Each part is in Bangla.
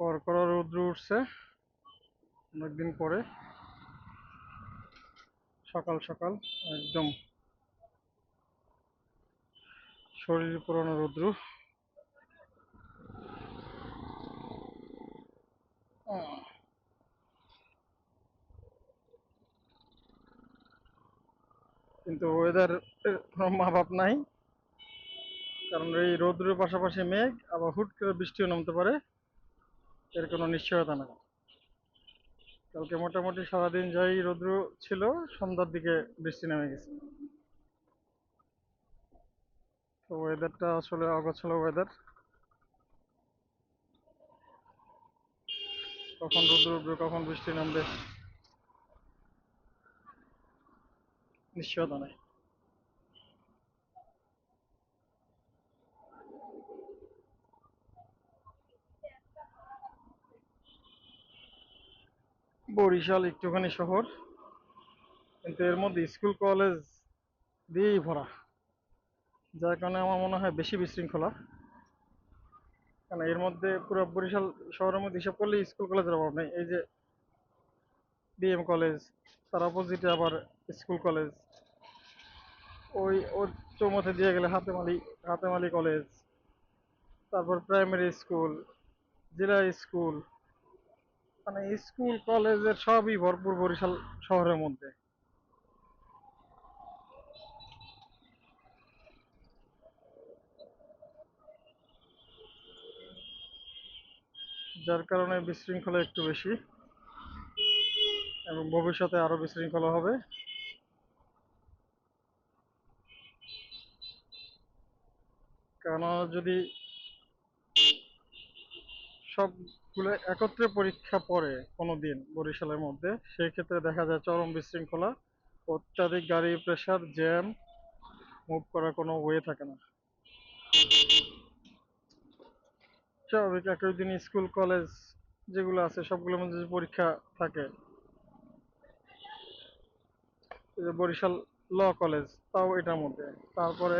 কড়কড়া রৌদ্র উঠছে। অনেকদিন পরে। সকাল সকাল, একদম। শরীর পুরানো রৌদ্র। কিন্তু ওয়েদার কোনো মা বাপ নাই। কারণ এই রৌদ্রের পাশাপাশি মেঘ, আবার হুট করে বৃষ্টিও নামতে পারে। এর কোনো নিশ্চয়তা নাই। কালকে মোটামুটি সারাদিন যাই রৌদ্র ছিল, সন্ধ্যার দিকে বৃষ্টি নেমে গেছে। তো ওয়েদারটা আসলে অগোছালো ওয়েদার কখন রৌদ্র উঠবে, কখন বৃষ্টি নামবে, নিশ্চয়তা নাই। বরিশাল একটুখানি শহর। কিন্তু এর মধ্যে স্কুল, কলেজ দিয়েই ভরা। যার কারণে আমার মনে হয় বেশি বিশৃঙ্খলা। কারণ এর মধ্যে পুরো বরিশাল শহরের মধ্যে হিসাব করলে স্কুল, কলেজের অভাব নেই। এই যে বিএম কলেজ, তার অপোজিটে আবার স্কুল, কলেজ। ওই, ওর চৌমথে দিয়ে গেলে হাতেমালি হাতেমালি কলেজ। তারপর প্রাইমারি স্কুল জেলা স্কুল। মানে স্কুল কলেজের সবই ভরপুর বরিশাল শহরের মধ্যে। যার কারণে বিশৃঙ্খলা একটু বেশি এবং ভবিষ্যতে আরও বিশৃঙ্খলা হবে। কেন যদি সবগুলো একত্রে পরীক্ষা পড়ে কোনো দিন বরিশালের মধ্যে। সেই ক্ষেত্রে দেখা যায় চরম বিশৃঙ্খলা, অত্যাধিক গাড়ি প্রেসার, জ্যাম, মুভ করার কোনো ওয়ে থাকে না। স্বাভাবিক একই দিন স্কুল, কলেজ যেগুলো আছে, সবগুলোর মধ্যে পরীক্ষা থাকে বরিশাল ল কলেজ, তাও এটার মধ্যে। তারপরে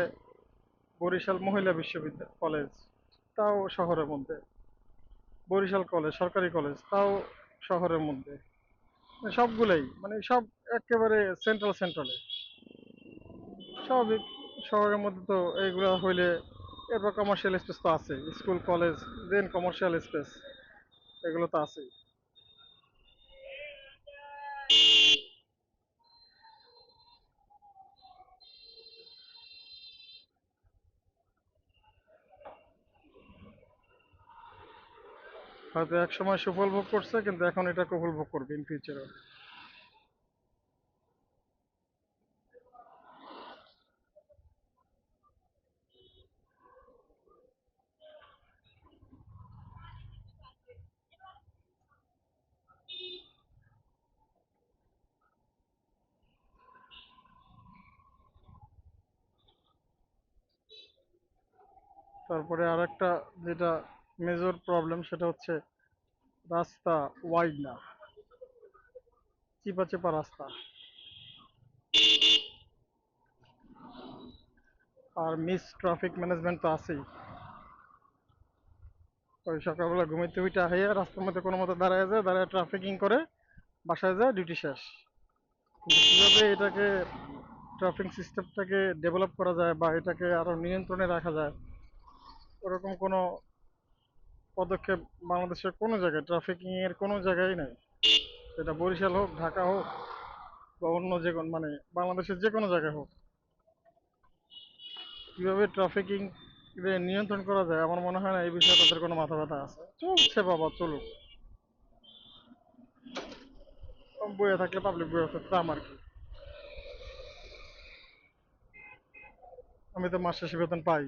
বরিশাল মহিলা বিশ্ববিদ্যালয় কলেজ, তাও শহরের মধ্যে। বরিশাল কলেজ, সরকারি কলেজ, তাও শহরের মধ্যে। সবগুলোই মানে সব একেবারে সেন্ট্রাল সেন্ট্রালে স্বাভাবিক, শহরের মধ্যে তো এইগুলো হইলে এরপর কমার্শিয়াল স্পেস তো আছে school college then commercial space এগুলো তো আছেই। হয়তো এক সময় সুফল ভোগ করছে, কিন্তু এখন এটা কুফল ভোগ করবে ইন ফিউচারে তারপরে আর একটা যেটা মেজর প্রবলেম সেটা হচ্ছে রাস্তা ওয়াইড না। চিপা চেপা রাস্তা। আর মিস ট্রাফিক ম্যানেজমেন্ট তো আছেই। ওই সকালবেলা ঘুমাইতে উইটা হইয়া রাস্তার মধ্যে কোনো মতো দাঁড়ায় যায়, দাঁড়ায় ট্রাফিকিং করে, বাসায় যায় ডিউটি শেষ। কীভাবে এটাকে ট্রাফিক সিস্টেমটাকে ডেভেলপ করা যায় বা এটাকে আরও নিয়ন্ত্রণে রাখা যায়, ওরকম কোনো পদক্ষেপ বাংলাদেশের কোনো জায়গায় ট্রাফিকিং এর কোনো জায়গায় নাই। সেটা বরিশাল হোক, ঢাকা হোক, বা অন্য যে কোনো মানে বাংলাদেশের যে কোনো জায়গায় হোক। কীভাবে ট্রাফিকিং নিয়ন্ত্রণ করা যায়, আমার মনে হয় না, এই বিষয়ে তাদের কোনো মাথা ব্যথা আছে। চলছে বাবা, চলুক। বইয়ে থাকলে পাবলিক বইয়ে থাকতে আমার কি। আমি তো মাস শেষে বেতন পাই,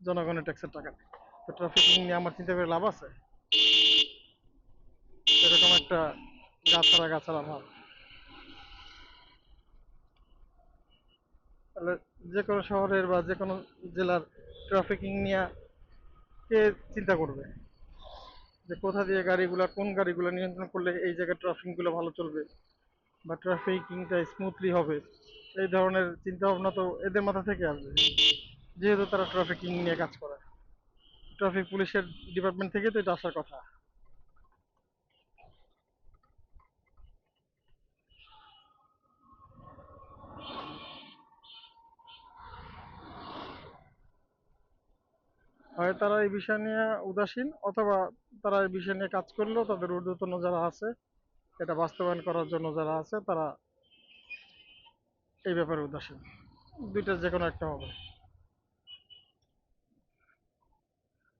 জনগণের ট্যাক্সের টাকা। তো ট্রাফিকিং নিয়ে আমার চিন্তা করে লাভ আছে? এরকম একটা গাছাড়া গাছাড়া ভাব তাহলে যে কোনো শহরের বা যে কোনো জেলার ট্রাফিকিং নিয়ে কে চিন্তা করবে? যে কোথা দিয়ে গাড়িগুলা, কোন গাড়িগুলো নিয়ন্ত্রণ করলে এই জায়গায় ট্রাফিকগুলো ভালো চলবে? বা ট্রাফিকিংটা স্মুথলি হবে? এই ধরনের চিন্তা ভাবনা তো এদের মাথা থেকে আসবে। যেহেতু তারা ট্রাফিকিং নিয়ে কাজ করে। ট্রাফিক পুলিশের ডিপার্টমেন্ট থেকে তো এটা আসার কথা। হয় তারা এই বিষয় নিয়ে উদাসীন, অথবা তারা এই বিষয় নিয়ে কাজ করলেও তাদের ঊর্ধ্বতন যারা আছে, এটা বাস্তবায়ন করার জন্য যারা আছে, তারা এই ব্যাপারে উদাসীন। দুইটা যে কোনো একটা হবে।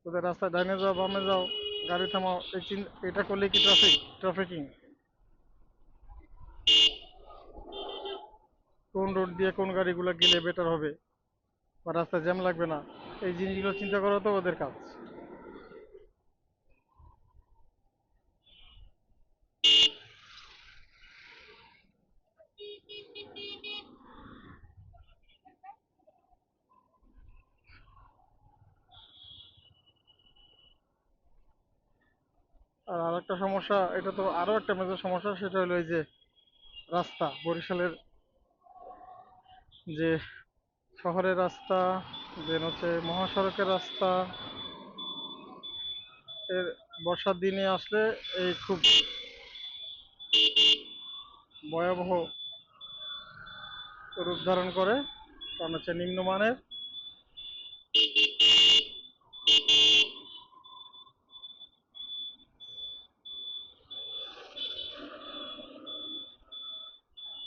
তোদের রাস্তায় ডাইনে যাও, বামে যাও, গাড়ি থামাও, এই এটা করলে কি ট্রাফিক ট্রাফিকিং কোন রোড দিয়ে কোন গাড়িগুলো গেলে বেটার হবে? বা রাস্তায় জ্যাম লাগবে না। এই জিনিসগুলো চিন্তা করা তো, ওদের কাজ। আর আরেকটা সমস্যা, এটা তো আরও একটা মেজর সমস্যা, সেটা হলো এই যে রাস্তা, বরিশালের যে শহরের রাস্তা দেন হচ্ছে মহাসড়কের রাস্তা, এর বর্ষার দিনে আসলে এই খুব ভয়াবহ রূপ ধারণ করে, কারণ হচ্ছে নিম্নমানের